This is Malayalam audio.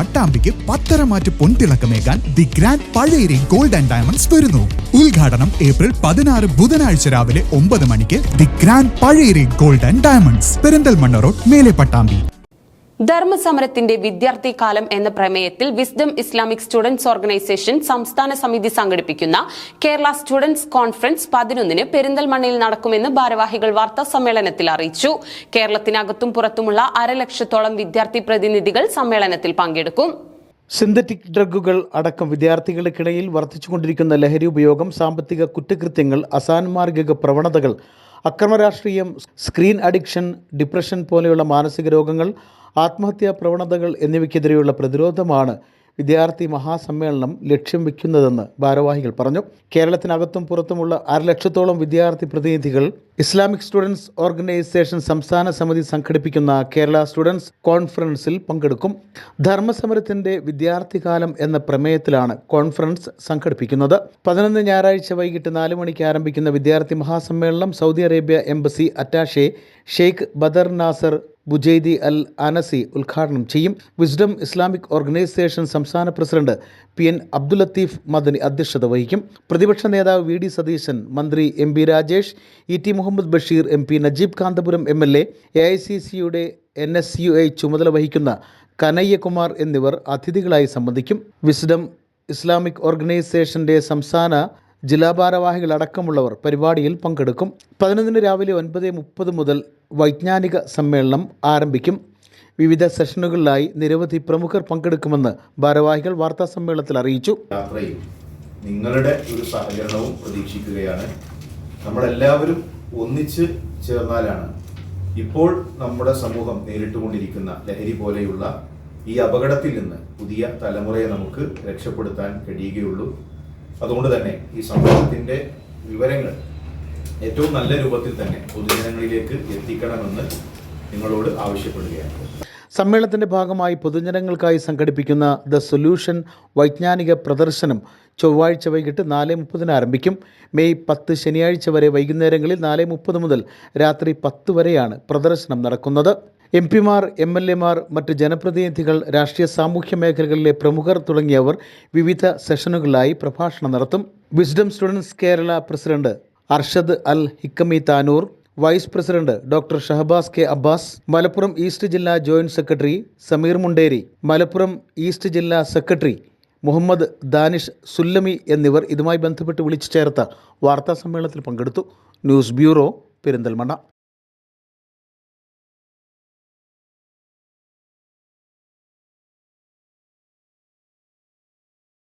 പട്ടാമ്പിക്ക് പത്തരമാറ്റ് പൊൻതിളക്കമേകാൻ the grand Pazhayari gold and diamonds വരുന്നു. ഉദ്ഘാടനം ഏപ്രിൽ പതിനാറ് ബുധനാഴ്ച രാവിലെ ഒമ്പത് മണിക്ക് the grand Pazhayari gold and diamonds Perinthalmanna road മേലെ പട്ടാമ്പി. ധർമ്മസമരത്തിന്റെ വിദ്യാർത്ഥി കാലം എന്ന പ്രമേയത്തിൽ വിസ്ഡം ഇസ്ലാമിക് സ്റ്റുഡൻസ് ഓർഗനൈസേഷൻ സംസ്ഥാന സമിതി സംഘടിപ്പിക്കുന്ന കേരള സ്റ്റുഡൻസ് കോൺഫറൻസ് പതിനൊന്നിന് പെരിന്തൽമണ്ണയിൽ നടക്കുമെന്ന് ഭാരവാഹികൾ വാർത്താ സമ്മേളനത്തിൽ അറിയിച്ചു. കേരളത്തിനകത്തും പുറത്തുമുള്ള അരലക്ഷത്തോളം വിദ്യാർത്ഥി പ്രതിനിധികൾ സമ്മേളനത്തിൽ പങ്കെടുക്കും. സിന്തറ്റിക് ഡ്രഗുകൾ അടക്കം വിദ്യാർത്ഥികൾക്കിടയിൽ വർദ്ധിച്ചുകൊണ്ടിരിക്കുന്ന ലഹരി ഉപയോഗം സാമ്പത്തിക കുറ്റകൃത്യങ്ങൾ അസാൻമാർഗിക പ്രവണതകൾ അക്രമരാഷ്ട്രീയം സ്ക്രീൻ അഡിക്ഷൻ ഡിപ്രഷൻ പോലെയുള്ള മാനസിക രോഗങ്ങൾ ആത്മഹത്യാ പ്രവണതകൾ എന്നിവയ്ക്കെതിരെയുള്ള പ്രതിരോധമാണ് വിദ്യാർത്ഥി മഹാസമ്മേളനം ലക്ഷ്യം വയ്ക്കുന്നതെന്ന് ഭാരവാഹികൾ പറഞ്ഞു. കേരളത്തിനകത്തും പുറത്തുമുള്ള അരലക്ഷത്തോളം വിദ്യാർത്ഥി പ്രതിനിധികൾ ഇസ്ലാമിക് സ്റ്റുഡൻസ് ഓർഗനൈസേഷൻ സംസ്ഥാന സമിതി സംഘടിപ്പിക്കുന്ന കേരള സ്റ്റുഡൻസ് കോൺഫറൻസിൽ പങ്കെടുക്കും. ധർമ്മസമരത്തിന്റെ വിദ്യാർത്ഥികാലം എന്ന പ്രമേയത്തിലാണ് കോൺഫറൻസ് സംഘടിപ്പിക്കുന്നത്. പതിനൊന്ന് ഞായറാഴ്ച വൈകിട്ട് നാല് മണിക്ക് ആരംഭിക്കുന്ന വിദ്യാർത്ഥി മഹാസമ്മേളനം Saudi Arabia embassy attache Sheikh Badar Nasser Bujaidi Al Anazi ഉദ്ഘാടനം ചെയ്യും. വിസ്ഡം ഇസ്ലാമിക് ഓർഗനൈസേഷൻ സംസ്ഥാന president P N Abdul Latheef Madani അധ്യക്ഷത വഹിക്കും. പ്രതിപക്ഷ നേതാവ് വി ഡി സതീശൻ മന്ത്രി M P Rajesh E T Muhammad Basheer M P Najeeb Kanthapuram M L A A I C സിയുടെ എൻ എസ് യു ഐ ചുമതല വഹിക്കുന്ന കനയ്യകുമാർ എന്നിവർ അതിഥികളായി സംബന്ധിക്കും. വിസ്ഡം ഇസ്ലാമിക് ഓർഗനൈസേഷന്റെ സംസ്ഥാന ജില്ലാ ഭാരവാഹികൾ അടക്കമുള്ളവർ പരിപാടിയിൽ പങ്കെടുക്കും. പതിനൊന്നിന് രാവിലെ ഒൻപത് മുപ്പത് മുതൽ വൈജ്ഞാനിക സമ്മേളനം ആരംഭിക്കും. വിവിധ സെഷനുകളിലായി നിരവധി പ്രമുഖർ പങ്കെടുക്കുമെന്ന് ഭാരവാഹികൾ വാർത്താ സമ്മേളനത്തിൽ അറിയിച്ചു. നിങ്ങളുടെ ഒരു സഹകരണവും പ്രതീക്ഷിക്കുകയാണ്. നമ്മളെല്ലാവരും ഒന്നിച്ച് ചേർന്നാലാണ് ഇപ്പോൾ നമ്മുടെ സമൂഹം നേരിട്ടുകൊണ്ടിരിക്കുന്ന ലഹരി പോലെയുള്ള ഈ അപകടത്തിൽ നിന്ന് പുതിയ തലമുറയെ നമുക്ക് രക്ഷപ്പെടുത്താൻ കഴിയുകയുള്ളൂ. അതുകൊണ്ട് തന്നെ ഈ സമൂഹത്തിന്റെ വിവരങ്ങൾ ഏറ്റവും നല്ല രൂപത്തിൽ തന്നെ പൊതുജനങ്ങളിലേക്ക് എത്തിക്കണമെന്ന് നിങ്ങളോട് ആവശ്യപ്പെടുകയാണ്. സമ്മേളനത്തിന്റെ ഭാഗമായി പൊതുജനങ്ങൾക്കായി സംഘടിപ്പിക്കുന്ന ദ സൊല്യൂഷൻ വൈജ്ഞാനിക പ്രദർശനം ചൊവ്വാഴ്ച വൈകിട്ട് നാല് മുപ്പതിന് ആരംഭിക്കും. മെയ് പത്ത് ശനിയാഴ്ച വരെ വൈകുന്നേരങ്ങളിൽ നാല് മുപ്പത് മുതൽ രാത്രി പത്ത് വരെയാണ് പ്രദർശനം നടക്കുന്നത്. എം പിമാർ എം എൽ എമാർ മറ്റ് ജനപ്രതിനിധികൾ രാഷ്ട്രീയ സാമൂഹ്യ മേഖലകളിലെ പ്രമുഖർ തുടങ്ങിയവർ വിവിധ സെഷനുകളിലായി പ്രഭാഷണം നടത്തും. Wisdom students Kerala president Arshad Al Hikami Tanur vice president doctor Shahabas K Abbas Malappuram east ജില്ലാ joint secretary Sameer Munderi Malappuram east ജില്ലാ സെക്രട്ടറി മുഹമ്മദ് ദാനിഷ് സുല്ലമി എന്നിവർ ഇതുമായി ബന്ധപ്പെട്ട് വിളിച്ചു ചേർത്ത വാർത്താ സമ്മേളനത്തിൽ പങ്കെടുത്തു. News bureau Perinthalmanna.